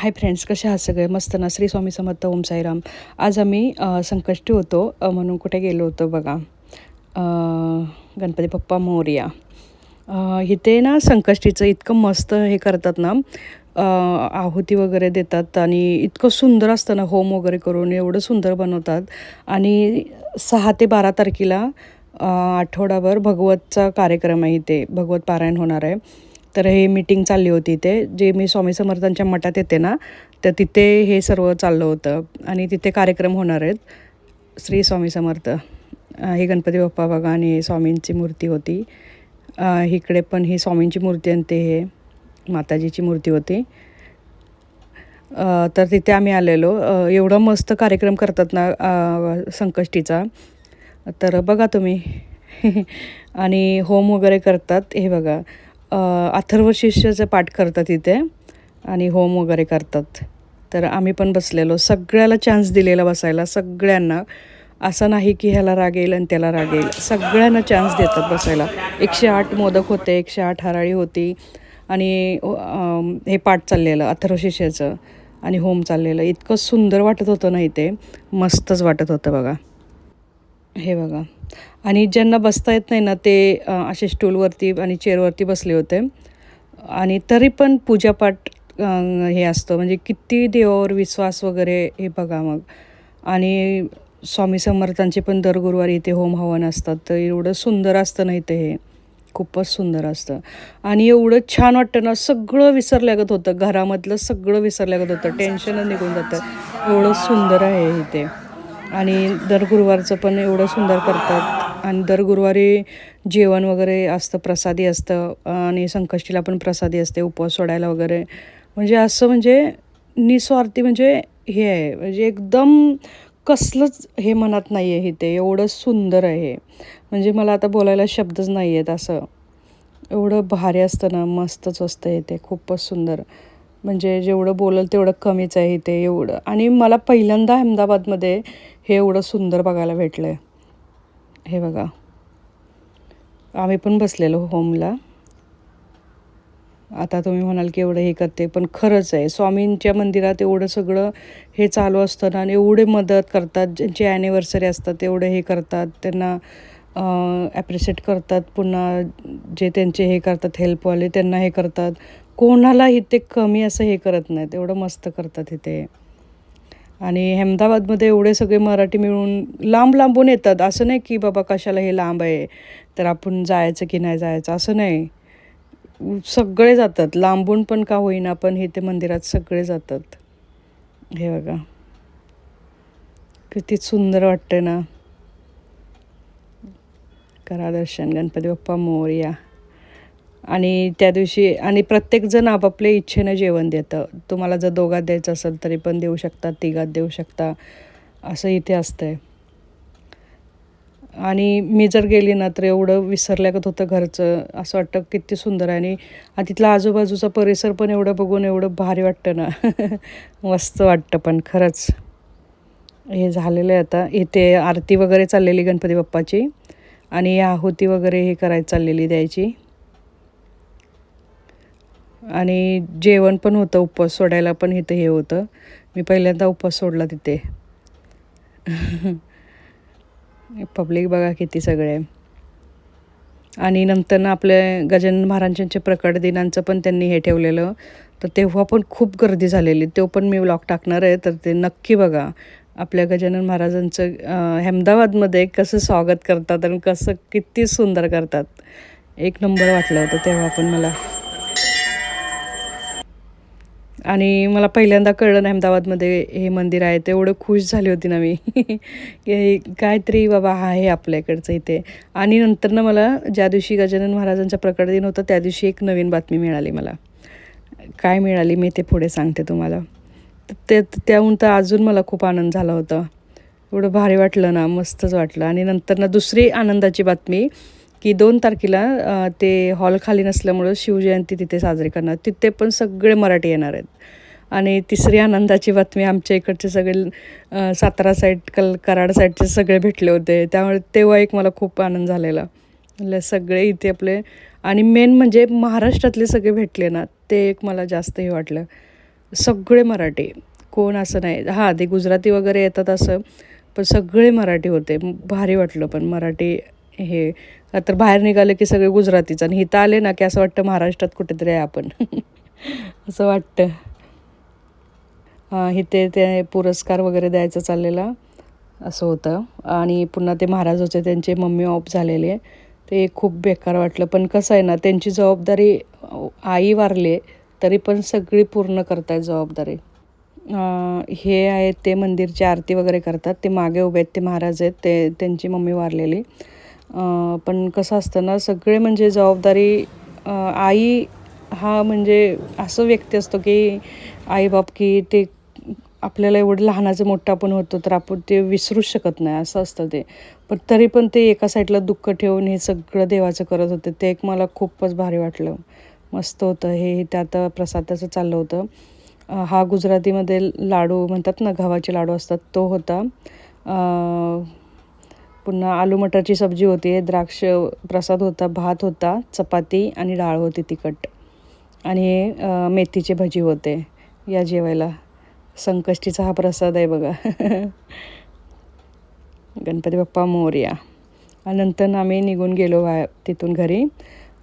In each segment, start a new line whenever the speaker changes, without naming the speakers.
Hi friends कसे आहात सगळे? मस्त ना? श्री स्वामी समर्थ ओम साईराम. आज आम्ही संकष्टी होतो म्हणून कुठे गेलो होतो बघा. गणपती बाप्पा मोर्या. इथे ना संकष्टीचं इतकं मस्त हे करतात ना. आहुती वगैरे देतात आणि इतकं सुंदर असतं ना होम वगैरे करून एवढं सुंदर बनवतात. आणि सहा ते बारा तारखेला आठवडाभर भगवतचा कार्यक्रम आहे इथे. भगवत पारायण होणार आहे. तर हे मीटिंग चालली होती इथे. जे मी स्वामी समर्थांच्या मठात येते ना तर तिथे हे सर्व चाललं होतं. आणि तिथे कार्यक्रम होणार आहेत. श्री स्वामी समर्थ. हे गणपती बाप्पा बघा आणि स्वामींची मूर्ती होती. इकडे पण ही स्वामींची मूर्ती आणि ते हे माताजीची मूर्ती होती. तर तिथे आम्ही आलेलो. एवढा मस्त कार्यक्रम करतात ना संकष्टीचा. तर बघा तुम्ही. आणि होम वगैरे करतात. हे बघा. अथर्व शिष्याचं पाठ करतात इथे आणि होम वगैरे करतात. तर आम्ही पण बसलेलो. सगळ्याला चान्स दिलेला बसायला. सगळ्यांना असं नाही की ह्याला राग येईल आणि त्याला राग येईल. सगळ्यांना चान्स देतात बसायला. एकशे आठ मोदक होते एकशे आठ हराळी होती आणि हे पाठ चाललेलं अथर्व शिष्याचं आणि होम चाललेलं. इतकं सुंदर वाटत होतं ना इथे. मस्तच वाटत होतं बघा. हे बघा. आणि ज्यांना बसता येत नाही ना ते असे स्टूलवरती आणि चेअरवरती बसले होते. आणि तरी पण पूजापाठ हे असतं. म्हणजे किती देवावर विश्वास वगैरे हे बघा मग. आणि स्वामी समर्थांचे पण दर गुरुवारी इथे होम हवन असतात. तर एवढं सुंदर असतं नाही ते हे. खूपच सुंदर असतं. आणि एवढं छान वाटतं ना सगळं विसरल्यागत होतं. घरामधलं सगळं विसरल्यागत होतं. टेन्शनच निघून जातं. एवढं सुंदर आहे इथे. आणि दर गुरुवारचं पण एवढं सुंदर करतात. आणि दर गुरुवारी जेवण वगैरे असतं प्रसादी असतं आणि संकष्टीला पण प्रसादी असते उपवास सोडायला वगैरे. म्हणजे असं म्हणजे निस्वार्थी म्हणजे हे आहे. म्हणजे एकदम कसलंच हे मनात नाही आहे इथे एवढं सुंदर आहे म्हणजे मला आता बोलायला शब्दच नाही आहेत असं. एवढं भारी असतं ना मस्तच असतं इथे खूपच सुंदर. म्हणजे जेवढं बोलल तेवढं कमीच आहे इथे एवढं. आणि मला पहिल्यांदा अहमदाबादमध्ये हे एवढं सुंदर बघायला भेटलं आहे हे बघा. आम्ही पण बसलेलो होमला. आता तुम्ही म्हणाल की एवढं हे करते पण खरंच आहे. स्वामींच्या मंदिरात एवढं सगळं हे चालू असतं ना आणि एवढे मदत करतात ज्यांची ॲनिव्हर्सरी असतात तेवढं हे करतात. त्यांना ॲप्रिशिएट करतात. पुन्हा जे त्यांचे हे करतात हेल्पवाले त्यांना हे करतात. कोणाला इथे कमी असं हे करत नाहीत. एवढं मस्त करतात इथे आणि अहमदाबादमध्ये एवढे सगळे मराठी मिळून लांब लांबून येतात. असं नाही की बाबा कशाला हे लांब आहे तर आपण जायचं की नाही जायचं असं नाही. सगळे जातात. लांबून पण का होईना पण हे ते मंदिरात सगळे जातात. हे बघा. किती सुंदर वाटते ना. करा दर्शन. गणपती बाप्पा मोरया. आणि त्या दिवशी आणि प्रत्येकजण आपापल्या इच्छेनं जेवण देतं. तुम्हाला जर दोघात द्यायचं असेल तरी पण देऊ शकता तिघात देऊ शकता असं इथे असतं आहे आणि मी जर गेली ना तर एवढं विसरल्यागत होतं घरचं. असं वाटतं किती सुंदर आहे. आणि आणि तिथला आजूबाजूचा परिसर पण एवढं बघून एवढं भारी वाटतं ना. मस्त वाटतं पण खरंच. हे झालेलं आहे आता. इथे आरती वगैरे चाललेली गणपती बाप्पाची. आणि आहुती वगैरे हे करायची चाललेली द्यायची आणि जेवण पण होतं उपवास सोडायला पण इथं हे होतं. मी पहिल्यांदा उपवास सोडला तिथे. पब्लिक बघा किती सगळे. आणि नंतर आपल्या गजानन महाराजांच्या प्रकट दिनांचं पण त्यांनी हे ठेवलेलं. तर तेव्हा पण खूप गर्दी झालेली. तो पण मी व्लॉग टाकणार आहे तर ते नक्की बघा. आपल्या गजानन महाराजांचं अहमदाबादमध्ये कसं स्वागत करतात आणि कसं किती सुंदर करतात. एक नंबर वाटलं होतं तेव्हा पण मला. आणि मला पहिल्यांदा कळलं ना अहमदाबादमध्ये हे मंदिर आहे. ते एवढं खुश झाली होती ना मी. की काहीतरी बाबा हा आहे आपल्याकडचं इथे. आणि नंतर ना मला ज्या दिवशी गजानन महाराजांचा प्रकट दिन होता त्या दिवशी एक नवीन बातमी मिळाली मला. काय मिळाली मी ते पुढे सांगते तुम्हाला. तर ते त्याहून तर अजून मला खूप आनंद झाला होता. एवढं भारी वाटलं ना मस्तच वाटलं. आणि नंतर ना दुसरी आनंदाची बातमी की दोन तारखेला ते हॉल खाली नसल्यामुळं शिवजयंती तिथे साजरी करणार. तिथे पण सगळे मराठी येणार आहेत. आणि तिसरी आनंदाची बातमी आमच्या इकडचे सगळे सातारा साईड कल कराड साईडचे सगळे भेटले होते. त्यामुळे तेव्हा एक मला खूप आनंद झालेला. सगळे इथे आपले आणि मेन म्हणजे महाराष्ट्रातले सगळे भेटले ना ते एक मला जास्त हे वाटलं. सगळे मराठी. कोण असं नाही. हां ते गुजराती वगैरे येतात असं पण सगळे मराठी होते. भारी वाटलं पण मराठी हे तर बाहेर निघालं की सगळे गुजरातीचं. आणि इथं आले ना की असं वाटतं महाराष्ट्रात कुठेतरी आहे आपण. असं वाटतं. इथे ते पुरस्कार वगैरे द्यायचं चाललेला. असं होतं. आणि पुन्हा ते महाराज होते त्यांचे मम्मी ऑफ झालेले. ते खूप बेकार वाटलं. पण कसं आहे ना त्यांची जबाबदारी आई वारले तरी पण सगळी पूर्ण करतायत जबाबदारी. हे आहेत ते मंदिरची आरती वगैरे करतात. ते मागे उभे आहेत ते महाराज आहेत ते त्यांची मम्मी वारलेली. पण कसं असतं ना सगळे म्हणजे जबाबदारी आई हा म्हणजे असं व्यक्ती असतो की आईबाप की ते आपल्याला एवढं लहानाचं मोठं आपण होतो तर आपण ते विसरूच शकत नाही असं असतं ते. पण तरी पण ते एका साईडला दुःख ठेवून हे सगळं देवाचं करत होते ते एक मला खूपच भारी वाटलं. मस्त होतं हे त्यात प्रसादाचं चाललं होतं. हा गुजरातीमध्ये लाडू म्हणतात ना गव्हाचे लाडू असतात तो होता. पुन्हा आलू मटरची सब्जी होती द्राक्ष प्रसाद होता भात होता चपाती आणि डाळ होती तिखट. आणि मेथीचे भजी होते. या जेवायला संकष्टीचा हा प्रसाद आहे बघा. गणपती बाप्पा मोर्या. आणि नंतर आम्ही निघून गेलो बाहेर तिथून घरी.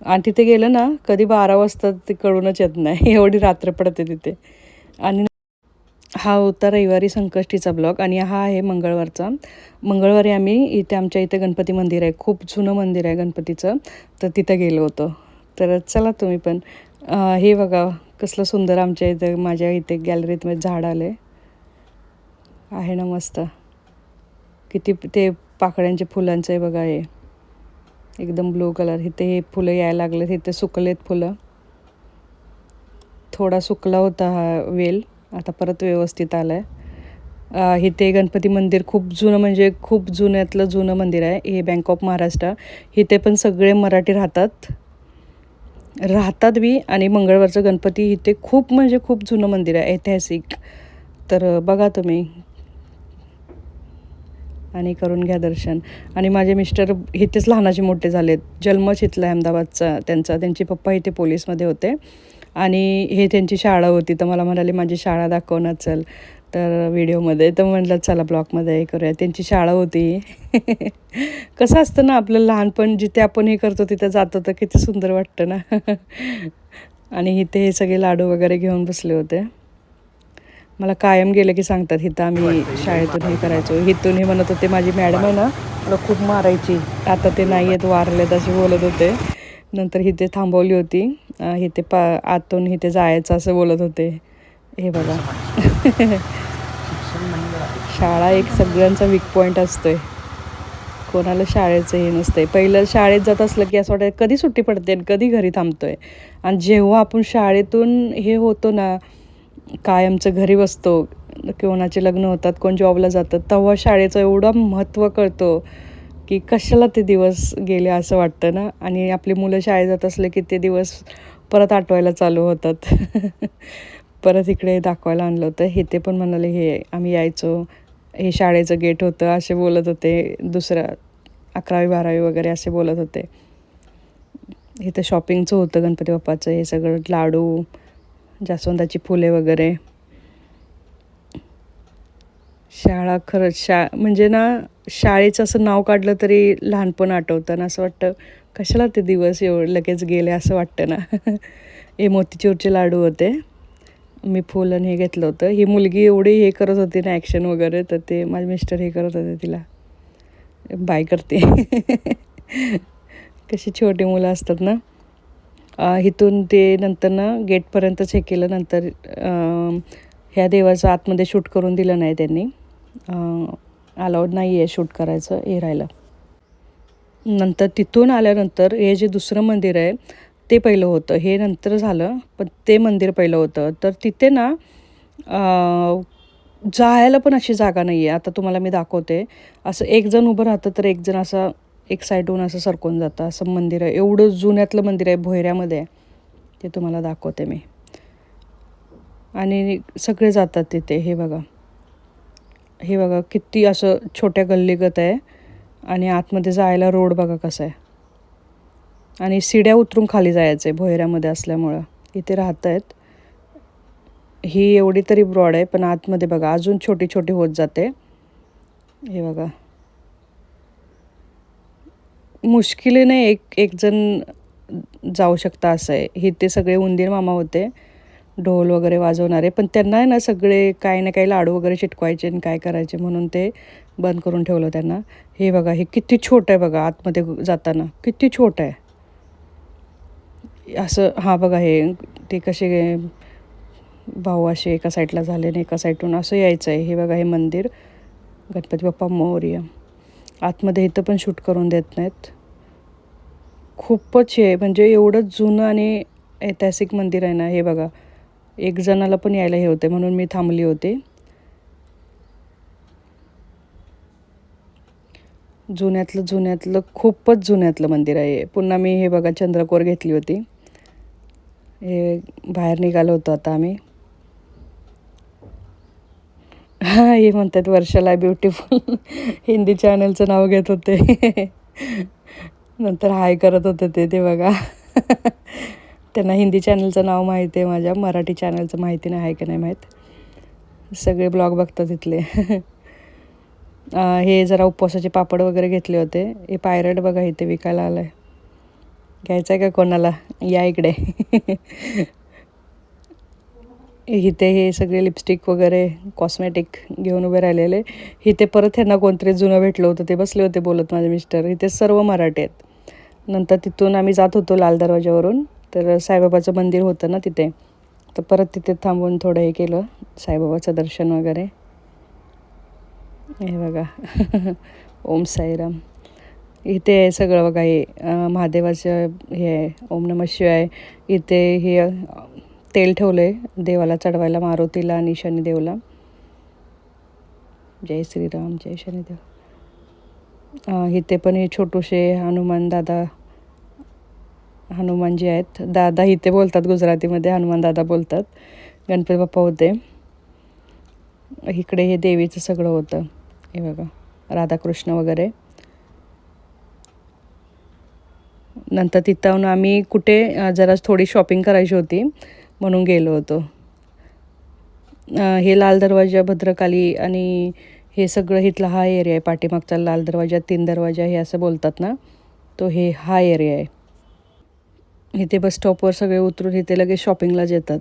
आणि तिथे गेलं ना कधी बारा वाजता ते कळूनच येत नाही. एवढी रात्र पडते तिथे. आणि हा होता रविवारी संकष्टीचा ब्लॉग आणि हा आहे मंगळवारचा. मंगळवारी आम्ही इथे आमच्या इथे गणपती मंदिर आहे. खूप जुनं मंदिर आहे गणपतीचं. तर तिथं गेलो होतो. तर चला तुम्ही पण. हे बघा कसलं सुंदर आमच्या इथं माझ्या इथे गॅलरीत झाड आले आहे ना मस्त. किती ते पाकळ्यांचे फुलांचं आहे बघा हे. एकदम ब्लू कलर. इथे हे फुलं यायला लागलेत. इथे सुकलेत फुलं. थोडा सुकला होता हा वेल. आता परत व्यवस्थित आलं आहे इथे गणपती मंदिर खूप जुनं म्हणजे खूप जुन्यातलं जुनं मंदिर आहे. हे बँक ऑफ महाराष्ट्र इथे पण सगळे मराठी राहतात. राहतात बी आणि मंगळवारचं गणपती इथे खूप म्हणजे खूप जुनं मंदिर आहे ऐतिहासिक. तर बघा तुम्ही. आणि करून घ्या दर्शन. आणि माझे मिस्टर इथेच लहानाचे मोठे झालेत. जन्मच इथला अहमदाबादचा त्यांचा. त्यांचे पप्पा इथे पोलीसमध्ये होते. आणि हे त्यांची शाळा होती तर मला म्हणाले माझी शाळा दाखवणार चल. तर व्हिडिओमध्ये तर म्हटलं चला ब्लॉकमध्ये हे करूया. त्यांची शाळा होती. कसं असतं ना आपलं लहानपण जिथे आपण हे करतो तिथं जातो तर किती सुंदर वाटतं ना. आणि इथे हे सगळे लाडू वगैरे घेऊन बसले होते. मला कायम गेलं की सांगतात इथं आम्ही शाळेतून हे करायचो. इथून हे म्हणत होते माझी मॅडम आहे ना मला खूप मारायची. आता ते नाही आहेत वारलेत असे बोलत होते. नंतर इथे थांबवली होती. इथे पा आतून इथे जायचं असं बोलत होते. हे बघा. शाळा एक सगळ्यांचा वीक पॉईंट असतोय. कोणाला शाळेचं हे नसतंय. पहिलं शाळेत जात असलं की असं वाटतं कधी सुट्टी पडते कधी घरी थांबतोय? आणि जेव्हा आपण शाळेतून हे होतो ना कायमचं घरी बसतो कोणाचे लग्न होतात कोण जॉबला जातात तेव्हा शाळेचं एवढं महत्त्व कळतो. की कशाला ते दिवस गेले असं वाटतं ना? आणि आपली मुलं शाळेत जात असले की ते दिवस परत आठवायला चालू होतात. परत इकडे दाखवायला आणलं होतं. हे ते पण म्हणाले हे आम्ही यायचो. हे शाळेचं गेट होतं असे बोलत होते. दुसऱ्या अकरावी बारावी वगैरे असे बोलत होते. इथं शॉपिंगचं होतं गणपती बाप्पाचं. हे सगळं लाडू जास्वंदाची फुले वगैरे. शाळा खरंच शा म्हणजे ना शाळेचं असं नाव काढलं तरी लहानपण आठवतं. ना असं वाटतं कशाला ते दिवस एव लगेच गेले असं वाटतं ना. हे मोतीचूरचे लाडू होते. मी फुल आणि हे घेतलं होतं. ही मुलगी एवढी हे करत होती ना ॲक्शन वगैरे तर ते माझे मिस्टर हे करत होते तिला. बाय करते. कशी छोटी मुलं असतात ना. इथून ते नंतर ना गेटपर्यंतच हे केलं. नंतर ह्या देवाचं आतमध्ये शूट करून दिलं नाही त्यांनी. अलाउड नाही आहे शूट करायचं हे राहिलं. नंतर तिथून आल्यानंतर हे जे दुसरं मंदिर आहे ते पहिलं होतं. हे नंतर झालं पण ते मंदिर पहिलं होतं. तर तिथे ना जायला पण अशी जागा नाही आहे आता तुम्हाला मी दाखवते. असं एक जण उभं राहतं तर एक जण असं एक साईडहून असं सरकून जातं. असं मंदिर आहे. एवढं जुन्यातलं मंदिर आहे भोयऱ्यामध्ये ते तुम्हाला दाखवते मी. आणि सगळे जातात तिथे हे बघा. हे बघा किती असं छोट्या गल्लीगत आहे. आणि आतमध्ये जायला रोड बघा कसा आहे. आणि सिड्या उतरून खाली जायचं आहे भोयऱ्यामध्ये असल्यामुळं. इथे राहत आहेत ही एवढी तरी ब्रॉड आहे पण आतमध्ये बघा अजून छोटी छोटी होत जाते. हे बघा. मुश्किलीने एक एक जण जाऊ शकता असं आहे. हे ते सगळे उंदीर मामा होते. ढोल वगैरे वाजवणारे. पण त्यांना आहे ना सगळे काही ना काही लाडू वगैरे चिटकवायचे आणि काय करायचे म्हणून ते बंद करून ठेवलं त्यांना. हे बघा हे किती छोटं आहे बघा आतमध्ये जाताना. किती छोटं आहे. असं हा बघा हे ते कसे भाऊ असे एका साईडला झाले आणि एका साईडून असं यायचं आहे. हे बघा हे मंदिर. गणपती बाप्पा मौर्य. आतमध्ये इथं पण शूट करून देत नाहीत. खूपच हे म्हणजे एवढं जुनं आणि ऐतिहासिक मंदिर आहे ना हे बघा. एक जणाला पण यायला हे होते म्हणून मी थांबली होते. जुन्यातलं जुन्यातलं खूपच जुन्यातलं मंदिर आहे पुन्हा मी हे बघा चंद्रकोर घेतली होती. हे बाहेर निघालो होतो आता आम्ही. हां हे म्हणतात वर्षाला ब्युटिफुल हिंदी चॅनलचं नाव घेत होते. नंतर हाय करत होते ते ते बघा. त्यांना हिंदी चॅनलचं नाव माहिती आहे माझ्या मराठी चॅनलचं माहिती नाही आहे का नाही माहीत? सगळे ब्लॉग बघतात तिथले हे जरा उपवासाचे पापड वगैरे घेतले होते. हे पायरट बघा इथे विकायला आलं आहे घ्यायचं आहे का कोणाला? या इकडे. इथे हे सगळे लिपस्टिक वगैरे कॉस्मॅटिक घेऊन उभे राहिलेले. इथे परत ह्यांना कोणतरी जुनं भेटलं होतं ते बसले होते बोलत माझे मिस्टर इथे सर्व मराठी आहेत. नंतर तिथून आम्ही जात होतो लाल दरवाजावरून तर साईबाबाचं मंदिर होतं ना तिथे. तर परत तिथे थांबून थोडं हे केलं साईबाबाचं दर्शन वगैरे. हे बघा. ओम साईराम. इथे आहे सगळं बघा हे महादेवाचं हे आहे ओम नम शिवाय. इथे हे तेल ठेवलं आहे देवाला चढवायला मारुतीला आणि शनिदेवला. जय श्रीराम जय शनिदेव. इथे पण हे छोटूशे हनुमान दादा हनुमानजी आहेत. दादा इथे बोलतात गुजरातीमध्ये हनुमान दादा बोलतात. गणपती बाप्पा होते. इकडे हे देवीचं सगळं होतं. हे बघा राधाकृष्ण वगैरे. नंतर तिथं आम्ही कुठे जरा थोडी शॉपिंग करायची होती म्हणून गेलो होतो. हे लाल दरवाजा भद्रकाली आणि हे सगळं इथला हा एरिया आहे. पाठीमागचा लाल दरवाजा तीन दरवाजा हे असं बोलतात ना तो हे हा एरिया आहे. इथे बस स्टॉपवर सगळे उतरून इथे लगेच शॉपिंगलाच येतात.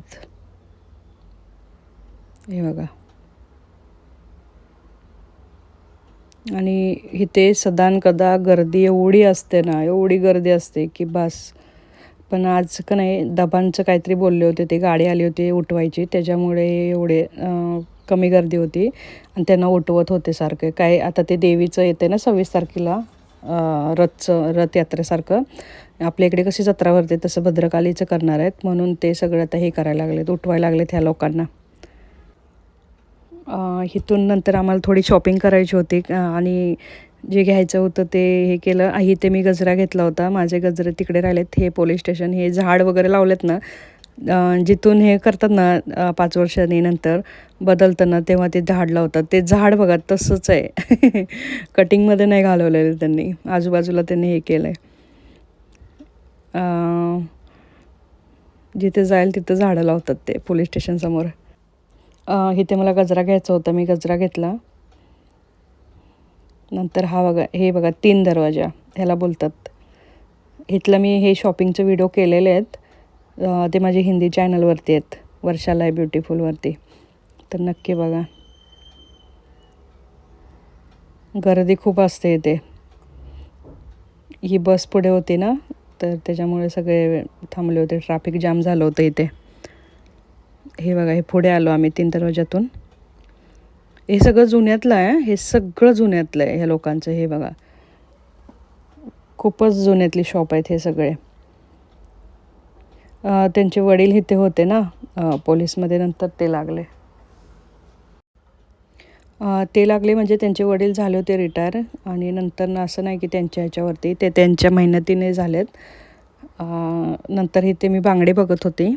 हे बघा. आणि इथे सदान कदा गर्दी एवढी असते ना एवढी गर्दी असते की बस. पण आज का नाही दबांचं काहीतरी बोलले होते ते गाडी आली होती उठवायची त्याच्यामुळे एवढे कमी गर्दी होती. आणि त्यांना उठवत होते सारखे. काय आता ते देवीचं येते ना सव्वीस तारखेला? रथचं रथयात्रेसारखं. आपल्या इकडे कशी जत्रा भरते तसं भद्रकालीचं करणार आहेत. म्हणून ते सगळं आता हे करायला लागलेत उठवायला लागलेत ह्या लोकांना. इथून नंतर आम्हाला थोडी शॉपिंग करायची होती. आणि जे घ्यायचं होतं ते हे केलं. इथे मी गजरा घेतला होता. माझे गजरे तिकडे राहिलेत. हे पोलीस स्टेशन हे झाड वगैरे लावलेत ना जिथून हे करतात ना पाच वर्षांनी नंतर बदलतं ना तेव्हा ते झाड लावतात. ते झाड बघा तसंच आहे. कटिंगमध्ये नाही घालवलेलं त्यांनी. आजूबाजूला त्यांनी हे केलं आहे जिथे जाईल तिथं झाडं लावतात ते पोलीस स्टेशनसमोर इथे मला गजरा घ्यायचा होता. मी गजरा घेतला. नंतर हा बघा हे बघा तीन दरवाजा ह्याला बोलतात. इथलं मी हे शॉपिंगचे व्हिडिओ केलेले आहेत. ते माझे हिंदी चॅनलवरती आहेत. वर्षाला आहे ब्युटिफुलवरती. तर नक्की बघा. गर्दी खूप असते इथे. ही बस पुढे होती ना तर त्याच्यामुळे सगळे थांबले होते. ट्रॅफिक जाम झालं होतं इथे. हे बघा हे पुढे आलो आम्ही तीन दरवाजातून हे सगळं जुन्यातलं आहे हे सगळं जुन्यातलं आहे ह्या लोकांचं हे बघा. खूपच जुन्यातली शॉप आहेत हे सगळे. त्यांचे वडील इथे होते ना पोलीसमध्ये नंतर ते लागले. ते लागले म्हणजे त्यांचे वडील झाले होते रिटायर आणि नंतर ना असं नाही की त्यांच्या ह्याच्यावरती ते त्यांच्या मेहनतीने झालेत. नंतर इथे मी बांगडे बघत होते.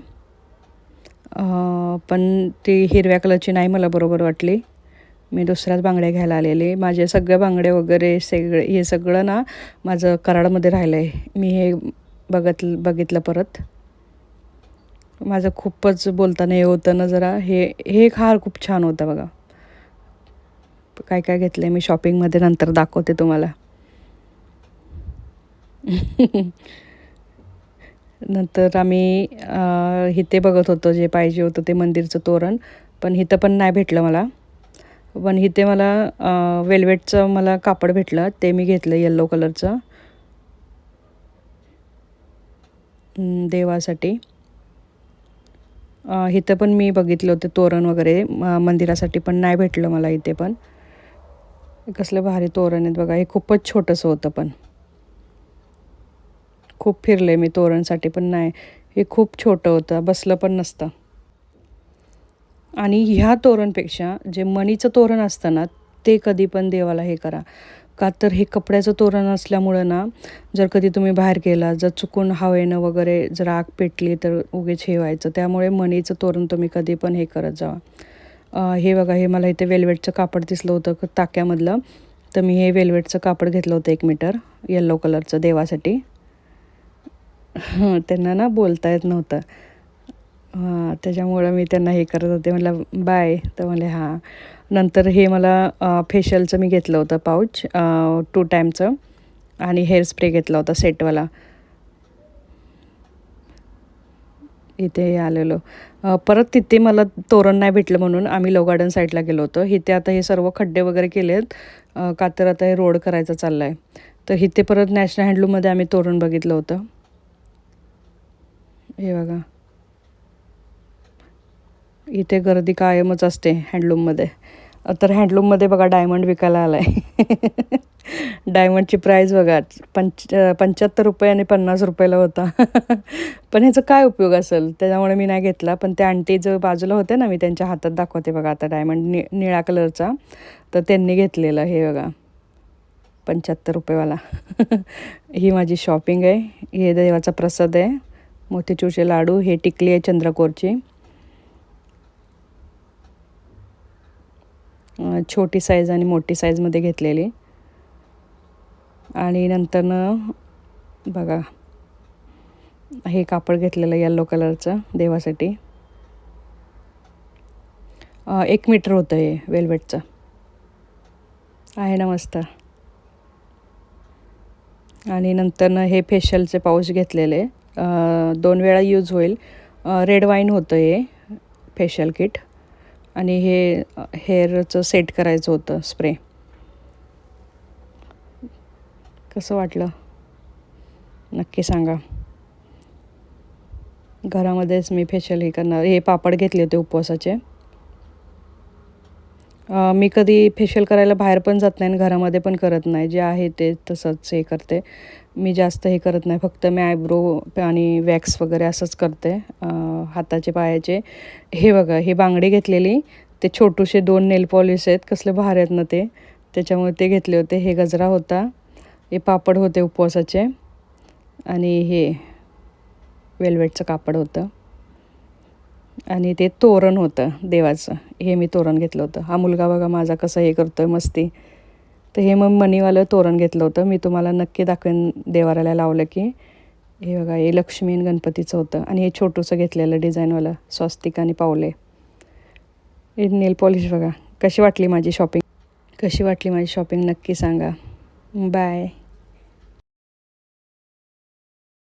पण ती हिरव्या कलरची नाही मला बरोबर वाटली. मी दुसऱ्याच बांगड्या घ्यायला आलेले. माझे सगळे बांगडे वगैरे सगळे हे सगळं ना माझं कराडमध्ये राहिलं आहे मी हे बघत बघितलं परत. माझं खूपच बोलताना हे होतं ना जरा. हे हे एक हार खूप छान होता बघा. काय काय घेतलं आहे मी शॉपिंगमध्ये नंतर दाखवते तुम्हाला. नंतर आम्ही इथे बघत होतो जे पाहिजे होतं ते मंदिरचं तोरण पण इथं पण नाही भेटलं मला. पण इथे मला वेल्वेटचं मला कापड भेटलं ते मी घेतलं येल्लो कलरचं देवासाठी. इथं पण मी बघितलं होतं तोरण वगैरे मंदिरासाठी पण नाही भेटलं मला इथे पण. कसलं भारी तोरण आहेत बघा हे खूपच छोटंसं होतं पण. खूप फिरले मी तोरणसाठी पण नाही. हे खूप छोटं होतं बसलं पण नसतं. आणि ह्या तोरणपेक्षा जे मणीचं तोरण असतं ना ते कधी पण देवाला हे करा. का तर हे कपड्याचं तोरण असल्यामुळं ना जर कधी तुम्ही बाहेर गेला जर चुकून हवेनं वगैरे जर आग पेटली तर उगेच हे व्हायचं. त्यामुळे मणीचं तोरण तुम्ही कधी पण हे करत जावा हे बघा हे मला इथे वेल्वेटचं कापड दिसलं होतं क- ताक्यामधलं. तर मी हे वेल्वेटचं कापड घेतलं होतं एक मीटर येल्लो कलरचं देवासाठी. त्यांना ना बोलता येत नव्हतं. हां त्याच्यामुळं मी त्यांना हे करत होते. म्हटलं बाय. तर म्हणले हां. नंतर हे मला फेशियलचं मी घेतलं होतं पाऊच टू टाईमचं आणि हेअर स्प्रे घेतला होता सेटवाला इथे आलेलो. परत तिथे मला तोरण नाही भेटलं म्हणून आम्ही लो गार्डन साईडला गेलो होतो. इथे आता हे सर्व खड्डे वगैरे केले आहेत का तर आता हे रोड करायचा चालला आहे तर इथे परत नॅशनल हँडलूममध्ये आम्ही तोरण बघितलं होतं. हे बघा. इथे गर्दी कायमच असते हँडलूममध्ये तर हँडलूममध्ये बघा डायमंड विकायला आला आहे डायमंडची प्राईज बघा पंच पंच्याहत्तर रुपये आणि पन्नास रुपयाला होता. पण ह्याचा काय उपयोग असेल? त्याच्यामुळे मी नाही घेतला. पण त्या आंटी जो बाजूला होते ना मी त्यांच्या हातात दाखवते बघा आता डायमंड नि निळ्या कलरचा तर त्यांनी घेतलेलं हे बघा पंच्याहत्तर रुपयेवाला. ही माझी शॉपिंग आहे. हे देवाचा प्रसाद आहे. मोतीचूरचे लाडू. हे टिकली आहे चंद्रकोरची. छोटी साईज आणि मोठी साईजमध्ये घेतलेली. आणि नंतरनं बघा हे कापड घेतलेलं येल्लो कलरचं देवासाठी. एक मीटर होतं हे वेल्वेटचं आहे ना मस्त. आणि नंतरनं हे फेशियलचे पाऊच घेतलेले. दोन वेळा यूज होईल. रेड वाईन होतं हे फेशियल किट आणि हे हेअरचं सेट करायचं होतं स्प्रे. कसं वाटलं? नक्की सांगा. घरामध्येच मी फेशियल हे करणार हे पापड घेतले होते उपवासाचे. मी कधी फेशियल करायला बाहेर पण जात नाही आणि घरामध्ये पण करत नाही. जे आहे ते तसंच हे करते. मी जास्त हे करत नाही. फक्त मी आयब्रो आणि वॅक्स वगैरे असंच करते हाताचे पायाचे. हे बघा हे बांगडे घेतलेली ते छोटूशे दोन नेल पॉलिश आहेत कसले भार आहेत ना ते. त्याच्यामुळे ते घेतले होते. हे गजरा होता हे पापड होते उपवासाचे आणि हे वेल्वेटचं कापड होतं. आणि ते तोरण होतं देवाचं. हे मी तोरण घेतलं होतं. हा मुलगा बघा माझा कसं हे करतो आहे मस्ती. तर हे मग मनीवालं तोरण घेतलं होतं. मी तुम्हाला नक्की दाखवेन देवाराला लावलं की. हे बघा हे लक्ष्मी आणि गणपतीचं होतं. आणि हे छोटूसं घेतलेलं डिझाईनवालं स्वस्तिक आणि पावले. हे नेल पॉलिश बघा. कशी वाटली माझी शॉपिंग? कशी वाटली माझी शॉपिंग नक्की सांगा. बाय.